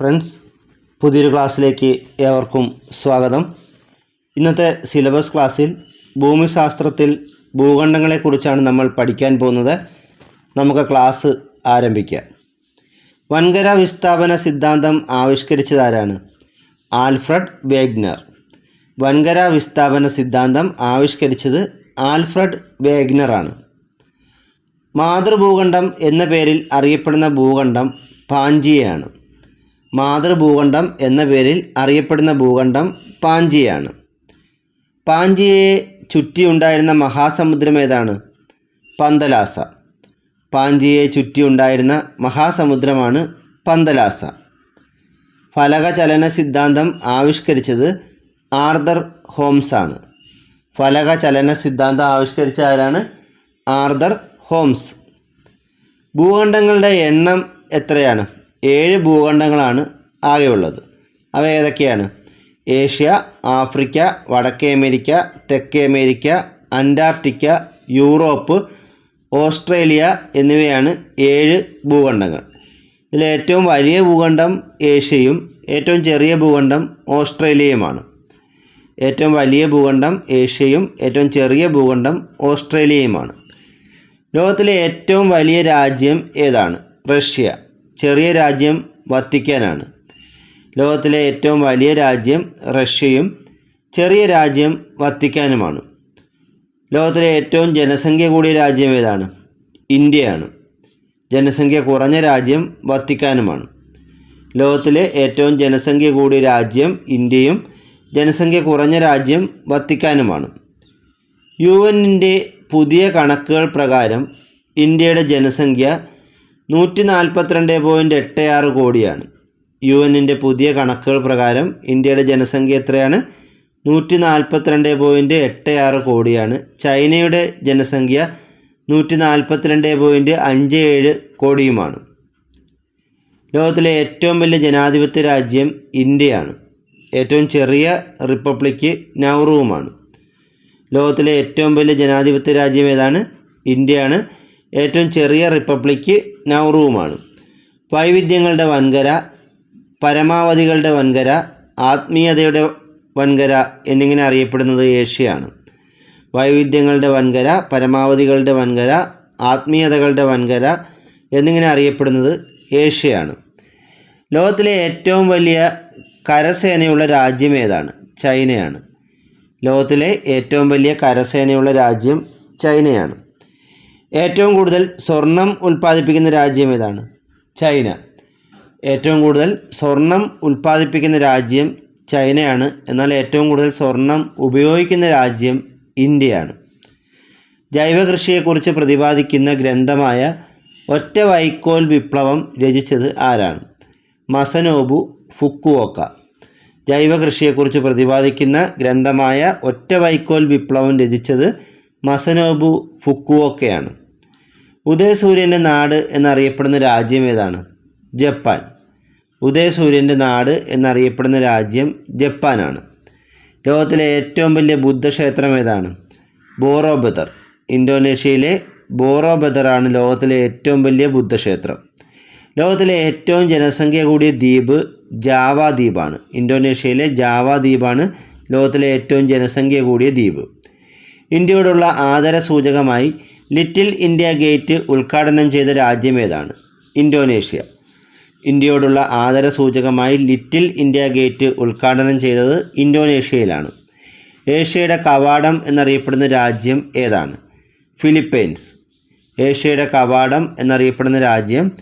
Friends പുതിയൊരു ക്ലാസ്സിലേക്ക് ഏവർക്കും സ്വാഗതം. ഇന്നത്തെ സിലബസ് ക്ലാസ്സിൽ ഭൂമിശാസ്ത്രത്തിൽ ഭൂഖണ്ഡങ്ങളെക്കുറിച്ചാണ് നമ്മൾ പഠിക്കാൻ പോകുന്നത്. നമുക്ക് ക്ലാസ് ആരംഭിക്കാം. വൻകര വിസ്ഥാപന സിദ്ധാന്തം ആവിഷ്കരിച്ചതാരാണ്? Alfred Wegener. വൻകര വിസ്ഥാപന സിദ്ധാന്തം ആവിഷ്കരിച്ചത് ആൽഫ്രഡ് വേഗ്നറാണ്. മാതൃഭൂഖണ്ഡം എന്ന പേരിൽ അറിയപ്പെടുന്ന ഭൂഖണ്ഡം പാഞ്ചിയയാണ്. മാതൃഭൂഖണ്ഡം എന്ന പേരിൽ അറിയപ്പെടുന്ന ഭൂഖണ്ഡം പാഞ്ചിയാണ്. പാഞ്ചിയെ ചുറ്റിയുണ്ടായിരുന്ന മഹാസമുദ്രം ഏതാണ്? പന്തലാസ. പാഞ്ചിയെ ചുറ്റിയുണ്ടായിരുന്ന മഹാസമുദ്രമാണ് പന്തലാസ. ഫലകചലന സിദ്ധാന്തം ആവിഷ്കരിച്ചത് ആർദർ ഹോംസ് ആണ്. ഫലകചലന സിദ്ധാന്തം ആവിഷ്കരിച്ച ആരാണ്? Arthur Holmes. ഭൂഖണ്ഡങ്ങളുടെ എണ്ണം എത്രയാണ്? ഏഴ് ഭൂഖണ്ഡങ്ങളാണ് ആകെയുള്ളത്. അവ ഏതൊക്കെയാണ്? ഏഷ്യ ആഫ്രിക്ക വടക്കേ അമേരിക്ക തെക്കേ അമേരിക്ക അന്റാർട്ടിക്ക യൂറോപ്പ് ഓസ്ട്രേലിയ എന്നിവയാണ് ഏഴ് ഭൂഖണ്ഡങ്ങൾ. ഇതിൽ ഏറ്റവും വലിയ ഭൂഖണ്ഡം ഏഷ്യയും ഏറ്റവും ചെറിയ ഭൂഖണ്ഡം ഓസ്ട്രേലിയയുമാണ്. ഏറ്റവും വലിയ ഭൂഖണ്ഡം ഏഷ്യയും ഏറ്റവും ചെറിയ ഭൂഖണ്ഡം ഓസ്ട്രേലിയയുമാണ്. ലോകത്തിലെ ഏറ്റവും വലിയ രാജ്യം ഏതാണ്? റഷ്യ. ചെറിയ രാജ്യം വത്തിക്കാനാണ്. ലോകത്തിലെ ഏറ്റവും വലിയ രാജ്യം റഷ്യയും ചെറിയ രാജ്യം വത്തിക്കാനുമാണ്. ലോകത്തിലെ ഏറ്റവും ജനസംഖ്യ കൂടിയ രാജ്യം ഏതാണ്? ഇന്ത്യയാണ്. ജനസംഖ്യ കുറഞ്ഞ രാജ്യം വത്തിക്കാനുമാണ്. ലോകത്തിലെ ഏറ്റവും ജനസംഖ്യ കൂടിയ രാജ്യം ഇന്ത്യയും ജനസംഖ്യ കുറഞ്ഞ രാജ്യം വത്തിക്കാനുമാണ്. യു എന്നിന്റെ പുതിയ കണക്കുകൾ പ്രകാരം ഇന്ത്യയുടെ ജനസംഖ്യ നൂറ്റി നാൽപ്പത്തിരണ്ട് പോയിന്റ് എട്ട് ആറ് കോടിയാണ്. യു എന്നിന്റെ പുതിയ കണക്കുകൾ പ്രകാരം ഇന്ത്യയുടെ ജനസംഖ്യ എത്രയാണ്? നൂറ്റി നാൽപ്പത്തിരണ്ട് പോയിന്റ് എട്ട് ആറ് കോടിയാണ്. ചൈനയുടെ ജനസംഖ്യ നൂറ്റി നാൽപ്പത്തിരണ്ട് പോയിന്റ് അഞ്ച് ഏഴ് കോടിയുമാണ്. ലോകത്തിലെ ഏറ്റവും വലിയ ജനാധിപത്യ രാജ്യം ഇന്ത്യയാണ്. ഏറ്റവും ചെറിയ റിപ്പബ്ലിക്ക് നൗറുവുമാണ് ലോകത്തിലെ ഏറ്റവും വലിയ ജനാധിപത്യ രാജ്യം ഏതാണ്? ഇന്ത്യയാണ്. ഏറ്റവും ചെറിയ റിപ്പബ്ലിക്ക് നൗറുവുമാണ് വൈവിധ്യങ്ങളുടെ വൻകര പരമാവധികളുടെ വൻകര ആത്മീയതയുടെ വൻകര എന്നിങ്ങനെ അറിയപ്പെടുന്നത് ഏഷ്യയാണ്. വൈവിധ്യങ്ങളുടെ വൻകര പരമാവധികളുടെ വൻകര ആത്മീയതകളുടെ വൻകര എന്നിങ്ങനെ അറിയപ്പെടുന്നത് ഏഷ്യയാണ്. ലോകത്തിലെ ഏറ്റവും വലിയ കരസേനയുള്ള രാജ്യം ഏതാണ്? ചൈനയാണ്. ലോകത്തിലെ ഏറ്റവും വലിയ കരസേനയുള്ള രാജ്യം ചൈനയാണ്. ഏറ്റവും കൂടുതൽ സ്വർണം ഉൽപ്പാദിപ്പിക്കുന്ന രാജ്യം ഏതാണ്? ചൈന. ഏറ്റവും കൂടുതൽ സ്വർണം ഉൽപ്പാദിപ്പിക്കുന്ന രാജ്യം ചൈനയാണ്. എന്നാൽ ഏറ്റവും കൂടുതൽ സ്വർണം ഉപയോഗിക്കുന്ന രാജ്യം ഇന്ത്യയാണ്. ജൈവകൃഷിയെക്കുറിച്ച് പ്രതിപാദിക്കുന്ന ഗ്രന്ഥമായ ഒറ്റ വൈക്കോൽ വിപ്ലവം രചിച്ചത് ആരാണ്? മസനോബു ഫുക്കുവോക്ക. ജൈവകൃഷിയെക്കുറിച്ച് പ്രതിപാദിക്കുന്ന ഗ്രന്ഥമായ ഒറ്റ വൈക്കോൽ വിപ്ലവം രചിച്ചത് മസനോബു ഫുക്കുവോക്കയാണ്. ഉദയസൂര്യന്റെ നാട് എന്നറിയപ്പെടുന്ന രാജ്യം ഏതാണ്? ജപ്പാൻ. ഉദയസൂര്യന്റെ നാട് എന്നറിയപ്പെടുന്ന രാജ്യം ജപ്പാനാണ്. ലോകത്തിലെ ഏറ്റവും വലിയ ബുദ്ധക്ഷേത്രം ഏതാണ്? ബോറോബദർ. ഇന്തോനേഷ്യയിലെ ബോറോബദറാണ് ലോകത്തിലെ ഏറ്റവും വലിയ ബുദ്ധക്ഷേത്രം. ലോകത്തിലെ ഏറ്റവും ജനസംഖ്യ കൂടിയ ദ്വീപ് ജാവ ദ്വീപാണ്. ഇന്തോനേഷ്യയിലെ ജാവ ദ്വീപാണ് ലോകത്തിലെ ഏറ്റവും ജനസംഖ്യ കൂടിയ ദ്വീപ്. ഇന്ത്യയോടുള്ള ആദര സൂചകമായി ലിറ്റിൽ ഇന്ത്യ ഗേറ്റ് ഉദ്ഘാടനം ചെയ്ത രാജ്യം ഏതാണ്? ഇന്തോനേഷ്യ. ഇന്ത്യയോടുള്ള ആദര സൂചകമായി ലിറ്റിൽ ഇന്ത്യ ഗേറ്റ് ഉദ്ഘാടനം ചെയ്തത് ഇന്തോനേഷ്യയിലാണ്. ഏഷ്യയുടെ കവാടം എന്നറിയപ്പെടുന്ന രാജ്യം ഏതാണ്? ഫിലിപ്പൈൻസ്. ഏഷ്യയുടെ കവാടം എന്നറിയപ്പെടുന്ന രാജ്യം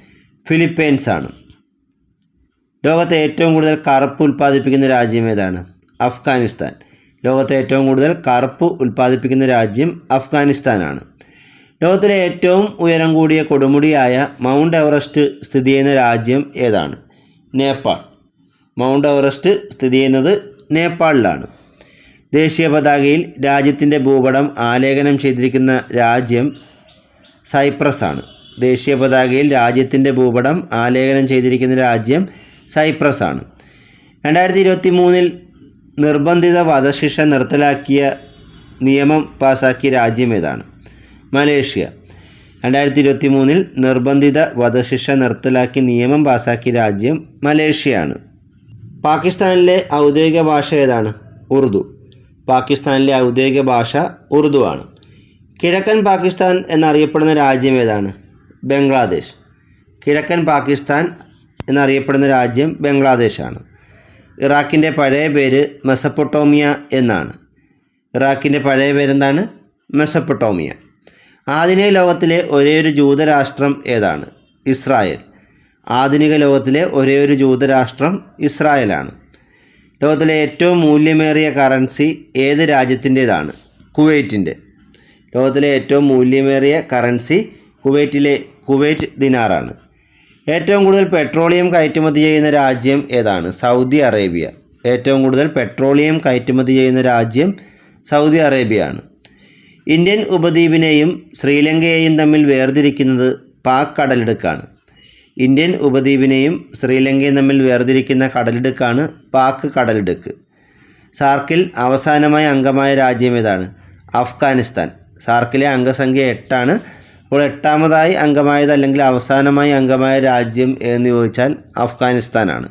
ഫിലിപ്പൈൻസ് ആണ് ലോകത്തെ ഏറ്റവും കൂടുതൽ കറുപ്പ് ഉൽപ്പാദിപ്പിക്കുന്ന രാജ്യം ഏതാണ്? അഫ്ഗാനിസ്ഥാൻ. ലോകത്തെ ഏറ്റവും കൂടുതൽ കറുപ്പ് ഉൽപ്പാദിപ്പിക്കുന്ന രാജ്യം അഫ്ഗാനിസ്ഥാനാണ്. ലോകത്തിലെ ഏറ്റവും ഉയരം കൂടിയ കൊടുമുടിയായ മൗണ്ട് എവറസ്റ്റ് സ്ഥിതി ചെയ്യുന്ന രാജ്യം ഏതാണ്? നേപ്പാൾ. മൗണ്ട് എവറസ്റ്റ് സ്ഥിതി ചെയ്യുന്നത് നേപ്പാളിലാണ്. ദേശീയ പതാകയിൽ രാജ്യത്തിന്റെ ഭൂപടം ആലേഖനം ചെയ്തിരിക്കുന്ന രാജ്യം സൈപ്രസ് ആണ് ദേശീയ പതാകയിൽ രാജ്യത്തിന്റെ ഭൂപടം ആലേഖനം ചെയ്തിരിക്കുന്ന രാജ്യം സൈപ്രസ് ആണ് രണ്ടായിരത്തി ഇരുപത്തി മൂന്നിൽ നിർബന്ധിത വധശിക്ഷ നിർത്തലാക്കിയ നിയമം പാസാക്കിയ രാജ്യം ഏതാണ്? മലേഷ്യ. രണ്ടായിരത്തി ഇരുപത്തി മൂന്നിൽ നിർബന്ധിത വധശിക്ഷ നിർത്തലാക്കി നിയമം പാസാക്കിയ രാജ്യം മലേഷ്യയാണ്. പാകിസ്ഥാനിലെ ഔദ്യോഗിക ഭാഷ ഏതാണ്? ഉറുദു. പാകിസ്ഥാനിലെ ഔദ്യോഗിക ഭാഷ ഉറുദു ആണ് കിഴക്കൻ പാകിസ്ഥാൻ എന്നറിയപ്പെടുന്ന രാജ്യം ഏതാണ്? ബംഗ്ലാദേശ്. കിഴക്കൻ പാകിസ്ഥാൻ എന്നറിയപ്പെടുന്ന രാജ്യം ബംഗ്ലാദേശാണ്. ഇറാഖിന്റെ പഴയ പേര് മെസപ്പൊട്ടോമിയ എന്നാണ്. ഇറാഖിന്റെ പഴയ പേരെന്താണ്? മെസപ്പൊട്ടോമിയ. ആധുനിക ലോകത്തിലെ ഒരേയൊരു ജൂതരാഷ്ട്രം ഏതാണ്? ഇസ്രായേൽ. ആധുനിക ലോകത്തിലെ ഒരേയൊരു ജൂതരാഷ്ട്രം ഇസ്രായേലാണ്. ലോകത്തിലെ ഏറ്റവും മൂല്യമേറിയ കറൻസി ഏത് രാജ്യത്തിന്റേതാണ്? കുവൈറ്റിന്റെ. ലോകത്തിലെ ഏറ്റവും മൂല്യമേറിയ കറൻസി കുവൈറ്റിലെ കുവൈറ്റ് ദിനാറാണ്. ഏറ്റവും കൂടുതൽ പെട്രോളിയം കയറ്റുമതി ചെയ്യുന്ന രാജ്യം ഏതാണ്? Saudi Arabia. ഏറ്റവും കൂടുതൽ പെട്രോളിയം കയറ്റുമതി ചെയ്യുന്ന രാജ്യം സൗദി അറേബ്യയാണ്. ഇന്ത്യൻ ഉപദ്വീപിനെയും ശ്രീലങ്കയെയും തമ്മിൽ വേർതിരിക്കുന്നത് പാക് കടലിടുക്കാണ്. ഇന്ത്യൻ ഉപദ്വീപിനെയും ശ്രീലങ്കയും തമ്മിൽ വേർതിരിക്കുന്ന കടലിടുക്കാണ് പാക് കടലിടുക്ക്. സാർക്കിൽ അവസാനമായി അംഗമായ രാജ്യം ഏതാണ്? അഫ്ഗാനിസ്ഥാൻ സാർക്കിലെ അംഗസംഖ്യ എട്ടാണ്. അപ്പോൾ എട്ടാമതായി അംഗമായത് അല്ലെങ്കിൽ അവസാനമായി അംഗമായ രാജ്യം എന്ന് ചോദിച്ചാൽ അഫ്ഗാനിസ്ഥാനാണ്.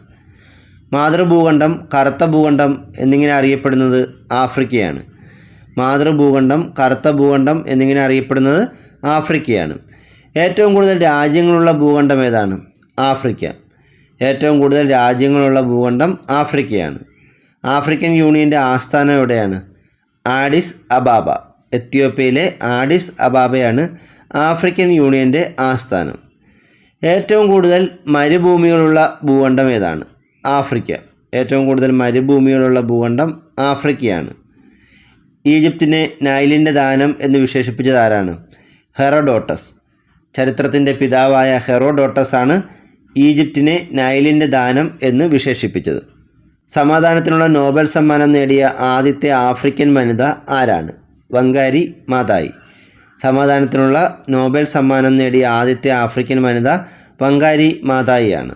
മാതൃഭൂഖണ്ഡം കറുത്ത ഭൂഖണ്ഡം എന്നിങ്ങനെ അറിയപ്പെടുന്നത് ആഫ്രിക്കയാണ്. മാതൃഭൂഖണ്ഡം കറുത്ത ഭൂഖണ്ഡം എന്നിങ്ങനെ അറിയപ്പെടുന്നത് ആഫ്രിക്കയാണ്. ഏറ്റവും കൂടുതൽ രാജ്യങ്ങളുള്ള ഭൂഖണ്ഡം ഏതാണ്? ആഫ്രിക്ക. ഏറ്റവും കൂടുതൽ രാജ്യങ്ങളുള്ള ഭൂഖണ്ഡം ആഫ്രിക്കയാണ്. ആഫ്രിക്കൻ യൂണിയന്റെ ആസ്ഥാനം എവിടെയാണ്? ആഡിസ് അബാബ. എത്യോപ്യയിലെ ആഡിസ് അബാബയാണ് ആഫ്രിക്കൻ യൂണിയന്റെ ആസ്ഥാനം. ഏറ്റവും കൂടുതൽ മരുഭൂമികളുള്ള ഭൂഖണ്ഡം ഏതാണ്? ആഫ്രിക്ക. ഏറ്റവും കൂടുതൽ മരുഭൂമികളുള്ള ഭൂഖണ്ഡം ആഫ്രിക്കയാണ്. ഈജിപ്തിനെ നൈലിന്റെ ദാനം എന്ന് വിശേഷിപ്പിച്ചത് ആരാണ്? ഹെറോഡോട്ടസ്. ചരിത്രത്തിന്റെ പിതാവായ ഹെറോഡോട്ടസ് ആണ് ഈജിപ്തിനെ നൈലിന്റെ ദാനം എന്ന് വിശേഷിപ്പിച്ചത്. സമാധാനത്തിനുള്ള നോബൽ സമ്മാനം നേടിയ ആദ്യത്തെ ആഫ്രിക്കൻ വനിത ആരാണ്? വങ്കാരി മാതായി. സമാധാനത്തിനുള്ള നോബൽ സമ്മാനം നേടിയ ആദ്യത്തെ ആഫ്രിക്കൻ വനിത വങ്കാരി മാതായിയാണ്.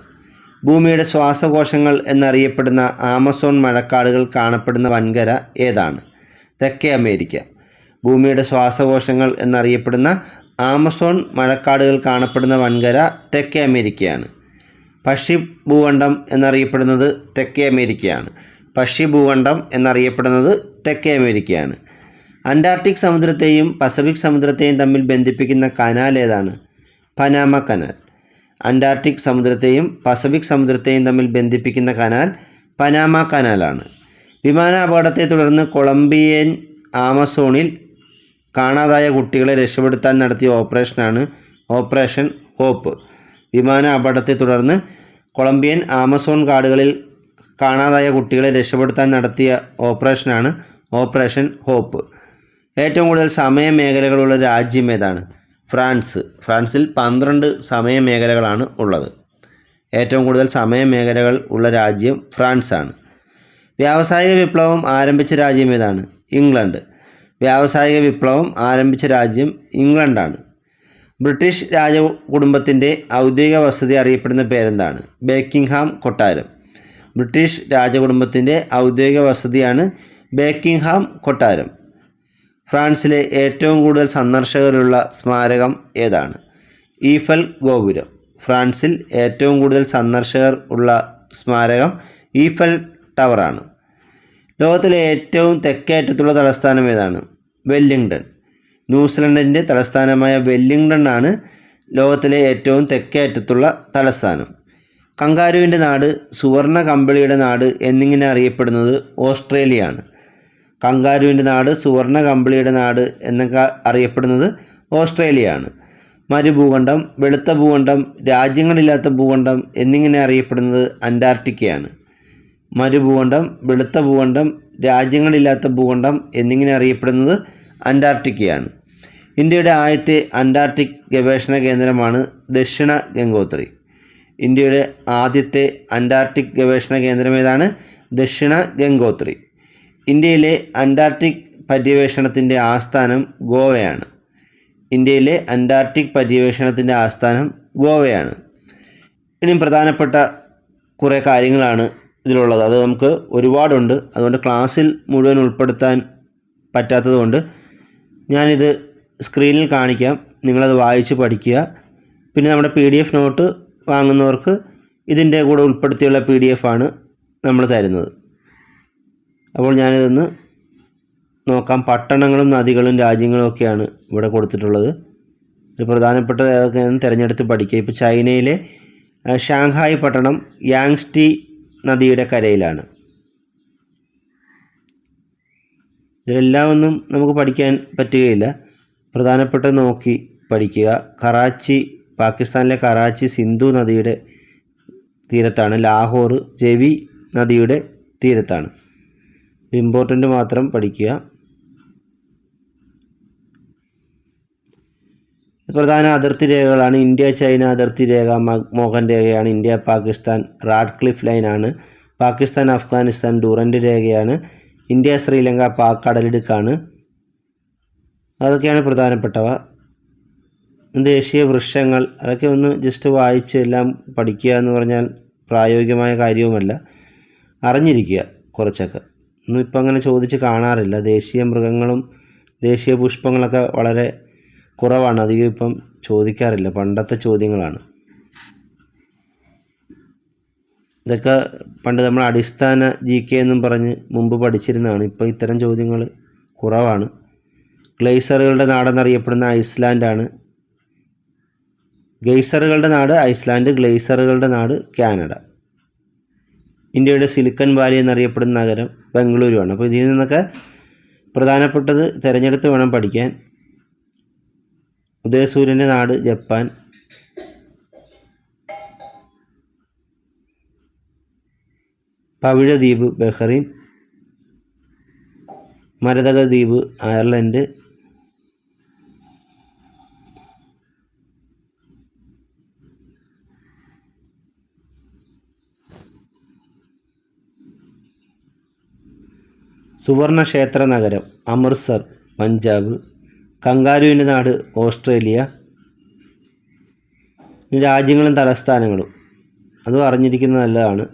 ഭൂമിയുടെ ശ്വാസകോശങ്ങൾ എന്നറിയപ്പെടുന്ന ആമസോൺ മഴക്കാടുകൾ കാണപ്പെടുന്ന വൻകര ഏതാണ്? തെക്കേ അമേരിക്ക. ഭൂമിയുടെ ശ്വാസകോശങ്ങൾ എന്നറിയപ്പെടുന്ന ആമസോൺ മഴക്കാടുകൾ കാണപ്പെടുന്ന വൻകര തെക്കേ അമേരിക്കയാണ്. പക്ഷി ഭൂഖണ്ഡം എന്നറിയപ്പെടുന്നത് തെക്കേ അമേരിക്കയാണ്. പക്ഷി ഭൂഖണ്ഡം എന്നറിയപ്പെടുന്നത് തെക്കേ അമേരിക്കയാണ്. അന്റാർട്ടിക് സമുദ്രത്തെയും പസഫിക് സമുദ്രത്തെയും തമ്മിൽ ബന്ധിപ്പിക്കുന്ന കനാൽ ഏതാണ്? Panama canal. അന്റാർട്ടിക് സമുദ്രത്തെയും പസഫിക് സമുദ്രത്തെയും തമ്മിൽ ബന്ധിപ്പിക്കുന്ന കനാൽ പനാമ കനാലാണ്. വിമാന അപകടത്തെ തുടർന്ന് കൊളംബിയൻ ആമസോണിൽ കാണാതായ കുട്ടികളെ രക്ഷപ്പെടുത്താൻ നടത്തിയ ഓപ്പറേഷനാണ് ഓപ്പറേഷൻ ഹോപ്പ്. വിമാന അപകടത്തെ തുടർന്ന് കൊളംബിയൻ ആമസോൺ കാടുകളിൽ കാണാതായ കുട്ടികളെ രക്ഷപ്പെടുത്താൻ നടത്തിയ ഓപ്പറേഷനാണ് ഓപ്പറേഷൻ ഹോപ്പ്. ഏറ്റവും കൂടുതൽ സമയമേഖലകളുള്ള രാജ്യം ഏതാണ്? ഫ്രാൻസ്. ഫ്രാൻസിൽ പന്ത്രണ്ട് സമയമേഖലകളാണ് ഉള്ളത്. ഏറ്റവും കൂടുതൽ സമയമേഖലകൾ ഉള്ള രാജ്യം ഫ്രാൻസാണ്. വ്യാവസായിക വിപ്ലവം ആരംഭിച്ച രാജ്യം ഏതാണ്? ഇംഗ്ലണ്ട്. വ്യാവസായിക വിപ്ലവം ആരംഭിച്ച രാജ്യം ഇംഗ്ലണ്ടാണ്. ബ്രിട്ടീഷ് രാജ കുടുംബത്തിന്റെ ഔദ്യോഗിക വസതി അറിയപ്പെടുന്ന പേരെന്താണ്? ബേക്കിംഗ്ഹാം കൊട്ടാരം. ബ്രിട്ടീഷ് രാജകുടുംബത്തിന്റെ ഔദ്യോഗിക വസതിയാണ് ബേക്കിംഗ്ഹാം കൊട്ടാരം. ഫ്രാൻസിലെ ഏറ്റവും കൂടുതൽ സന്ദർശകരുള്ള സ്മാരകം ഏതാണ്? ഈഫൽ ഗോപുരം. ഫ്രാൻസിൽ ഏറ്റവും കൂടുതൽ സന്ദർശകർ ഉള്ള സ്മാരകം ഈഫൽ ടവറാണ്. ലോകത്തിലെ ഏറ്റവും തെക്കേ അറ്റത്തുള്ള തലസ്ഥാനം ഏതാണ്? വെല്ലിംഗ്ടൺ. ന്യൂസിലൻഡിന്റെ തലസ്ഥാനമായ വെല്ലിംഗ്ടൺ ആണ് ലോകത്തിലെ ഏറ്റവും തെക്കേ അറ്റത്തുള്ള തലസ്ഥാനം. കങ്കാരുവിന്റെ നാട് സുവർണ കമ്പിളിയുടെ നാട് എന്നിങ്ങനെ അറിയപ്പെടുന്നത് ഓസ്ട്രേലിയയാണ്. കങ്കാരുവിന്റെ നാട് സുവർണ കമ്പിളിയുടെ നാട് എന്നൊക്കെ അറിയപ്പെടുന്നത് ഓസ്ട്രേലിയയാണ്. മരുഭൂഖണ്ഡം വെളുത്ത ഭൂഖണ്ഡം രാജ്യങ്ങളില്ലാത്ത ഭൂഖണ്ഡം എന്നിങ്ങനെ അറിയപ്പെടുന്നത് അന്റാർട്ടിക്കയാണ്. മരുഭൂഖണ്ഡം വെളുത്ത ഭൂഖണ്ഡം രാജ്യങ്ങളില്ലാത്ത ഭൂഖണ്ഡം എന്നിങ്ങനെ അറിയപ്പെടുന്നത് അന്റാർട്ടിക്കയാണ്. ഇന്ത്യയുടെ ആദ്യത്തെ അന്റാർട്ടിക് ഗവേഷണ കേന്ദ്രമാണ് ദക്ഷിണ ഗംഗോത്രി. ഇന്ത്യയുടെ ആദ്യത്തെ അന്റാർട്ടിക് ഗവേഷണ കേന്ദ്രം ഏതാണ്? ദക്ഷിണ ഗംഗോത്രി. ഇന്ത്യയിലെ അന്റാർട്ടിക് പര്യവേഷണത്തിന്റെ ആസ്ഥാനം ഗോവയാണ്. ഇന്ത്യയിലെ അന്റാർട്ടിക് പര്യവേഷണത്തിന്റെ ആസ്ഥാനം ഗോവയാണ്. ഇനിയും പ്രധാനപ്പെട്ട കുറേ കാര്യങ്ങളാണ് ഇതിലുള്ളത്. അത് നമുക്ക് ഒരുപാടുണ്ട്. അതുകൊണ്ട് ക്ലാസ്സിൽ മുഴുവൻ ഉൾപ്പെടുത്താൻ പറ്റാത്തതുകൊണ്ട് ഞാനിത് സ്ക്രീനിൽ കാണിക്കാം. നിങ്ങളത് വായിച്ച് പഠിക്കുക. പിന്നെ നമ്മുടെ പി ഡി എഫ് നോട്ട് വാങ്ങുന്നവർക്ക് ഇതിന്റെ കൂടെ ഉൾപ്പെടുത്തിയുള്ള പി ഡി എഫ് ആണ് നമ്മൾ തരുന്നത്. അപ്പോൾ ഞാനിതൊന്ന് നോക്കാം. പട്ടണങ്ങളും നദികളും രാജ്യങ്ങളും ഒക്കെയാണ് ഇവിടെ കൊടുത്തിട്ടുള്ളത്. ഒരു പ്രധാനപ്പെട്ട ഏതൊക്കെ തിരഞ്ഞെടുത്ത് പഠിക്കുക. ഇപ്പോൾ ചൈനയിലെ ഷാങ്ഹായ് പട്ടണം യാങ്സ്റ്റി നദിയുടെ കരയിലാണ്. ഇതിലെല്ലാം ഒന്നും നമുക്ക് പഠിക്കാൻ പറ്റുകയില്ല. പ്രധാനപ്പെട്ട നോക്കി പഠിക്കുക. കറാച്ചി പാകിസ്ഥാനിലെ കറാച്ചി സിന്ധു നദിയുടെ തീരത്താണ്. ലാഹോർ രവി നദിയുടെ തീരത്താണ്. ഇമ്പോർട്ടന്റ് മാത്രം പഠിക്കുക. പ്രധാന അതിർത്തി രേഖകളാണ് ഇന്ത്യ ചൈന അതിർത്തി രേഖ മോഹൻ രേഖയാണ് ഇന്ത്യ പാകിസ്ഥാൻ റാഡ്ക്ലിഫ് ലൈനാണ് പാകിസ്ഥാൻ അഫ്ഗാനിസ്ഥാൻ ഡൂറന്റ് രേഖയാണ് ഇന്ത്യ ശ്രീലങ്ക പാക് കടലിടുക്കാണ്. അതൊക്കെയാണ് പ്രധാനപ്പെട്ടവ. ദേശീയ വൃക്ഷങ്ങൾ അതൊക്കെ ഒന്ന് ജസ്റ്റ് വായിച്ച് എല്ലാം പഠിക്കുക എന്ന് പറഞ്ഞാൽ പ്രായോഗികമായ കാര്യവുമല്ല. അറിഞ്ഞിരിക്കുക കുറച്ചൊക്കെ. ഒന്നും ഇപ്പം അങ്ങനെ ചോദിച്ച് കാണാറില്ല. ദേശീയ മൃഗങ്ങളും ദേശീയ പുഷ്പങ്ങളൊക്കെ വളരെ കുറവാണ്. അധികം ഇപ്പം ചോദിക്കാറില്ല. പണ്ടത്തെ ചോദ്യങ്ങളാണ്. ഇതൊക്കെ പണ്ട് നമ്മൾ അടിസ്ഥാന ജി കെ എന്നും പറഞ്ഞ് മുമ്പ് പഠിച്ചിരുന്നതാണ്. ഇപ്പോൾ ഇത്തരം ചോദ്യങ്ങൾ കുറവാണ്. ഗ്ലേസറുകളുടെ നാടെന്നറിയപ്പെടുന്ന ഐസ്ലാൻഡാണ്. ഗെയ്സറുകളുടെ നാട് ഐസ്ലാൻഡ് ഗ്ലേസറുകളുടെ നാട് കാനഡ. ഇന്ത്യയുടെ സിലിക്കൺ വാലി എന്നറിയപ്പെടുന്ന നഗരം ബംഗളൂരുവാണ്. അപ്പോൾ ഇതിൽ നിന്നൊക്കെ പ്രധാനപ്പെട്ടത് തിരഞ്ഞെടുത്ത് വേണം പഠിക്കാൻ. ഉദയസൂര്യന്റെ നാട് ജപ്പാൻ. പവിഴദ്വീപ് ബഹ്റിൻ. മരതക ദ്വീപ് അയർലൻഡ്. സുവർണ ക്ഷേത്ര നഗരം അമൃത്സർ പഞ്ചാബ് കങ്കാരുവിന്റെ നാട് ഓസ്ട്രേലിയ രാജ്യങ്ങളും തലസ്ഥാനങ്ങളും. അതും അറിഞ്ഞിരിക്കുന്നത് നല്ലതാണ്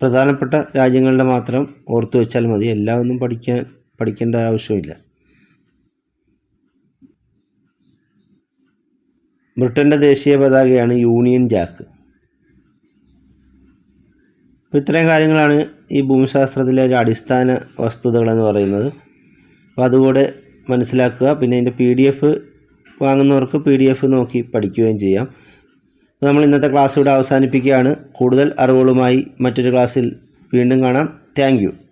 പ്രധാനപ്പെട്ട രാജ്യങ്ങളുടെ മാത്രം ഓർത്തു വെച്ചാൽ മതി. എല്ലാം ഒന്നും പഠിക്കാൻ പഠിക്കേണ്ട ആവശ്യമില്ല. ബ്രിട്ടന്റെ ദേശീയ പതാകയാണ് യൂണിയൻ ജാക്ക്. അപ്പോൾ ഇത്രയും കാര്യങ്ങളാണ് ഈ ഭൂമിശാസ്ത്രത്തിലെ ഒരു അടിസ്ഥാന വസ്തുതകളെന്ന് പറയുന്നത്. അപ്പോൾ അതുകൂടെ മനസ്സിലാക്കുക. പിന്നെ അതിന്റെ പി ഡി എഫ് വാങ്ങുന്നവർക്ക് പി ഡി എഫ് നോക്കി പഠിക്കുകയും ചെയ്യാം. അപ്പോൾ നമ്മൾ ഇന്നത്തെ ക്ലാസ് ഇവിടെ അവസാനിപ്പിക്കുകയാണ്. കൂടുതൽ അറിവുകളുമായി മറ്റൊരു ക്ലാസ്സിൽ വീണ്ടും കാണാം. താങ്ക്